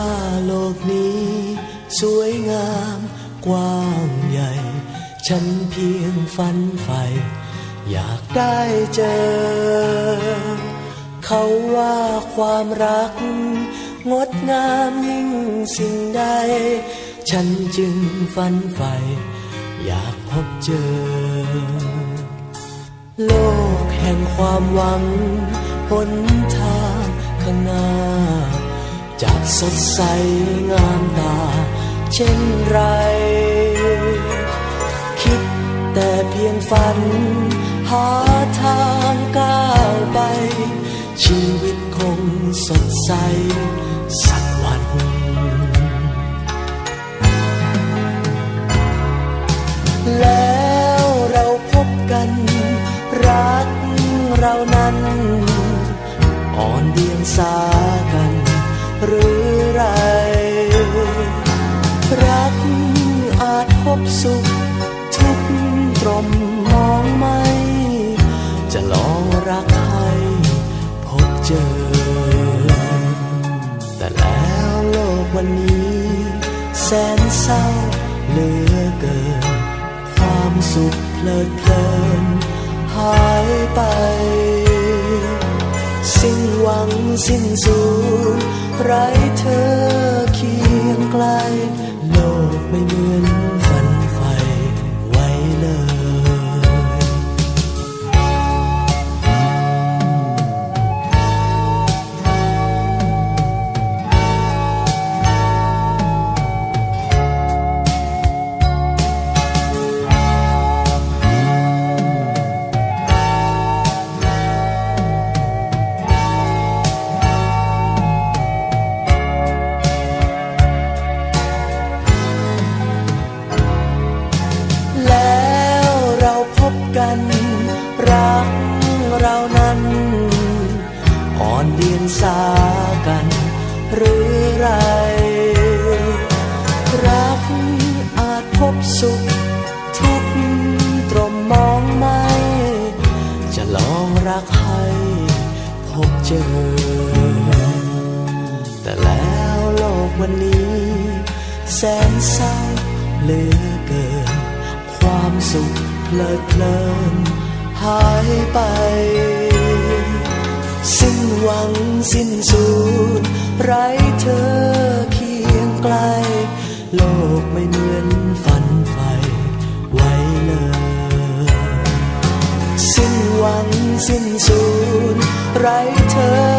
าโลกนี้ สวยงามกว้างใหญ่ ฉันเพียงฝันใฝ่อยากได้เจอ เขาว่าความรัก งดงามยิ่งสิ่งใด ฉันจึงฝันใฝ่อยากพบเจอ โลกแห่งความหวังหนทางข้างหน้า จะสดใสงามตา เช่นไร คิดแต่เพียงฝัน หาทางก้าวไป ชีวิตคงสดใสสักวันแล้วเราพบกัน รักเรานั้น อ่อนเดียงสา มมองไม่จะลองรักให้พบเจอ แต่แล้วโลกวันนี้ แสนเศร้าเหลือเกิน ความสุขเพลิดเพลินหายไป สิ้นหวังสิ้นสูญไร้เธอเคียงไกล โลกไม่เหมือน อนเดียงสากันหรือไร รักอาจพบสุข ทุกตรมมองไม่ จะลองรักให้พบเจอ แต่แล้วโลกวันนี้ แสนเศร้าเหลือเกิน ความสุขเพลิดเพลินหายไป สิ้นสูญไร้เธอเคียงไกล โลกไม่เหมือนฝันใฝ่ไว้เลย สิ้นหวังสิ้นสูญไร้เธอ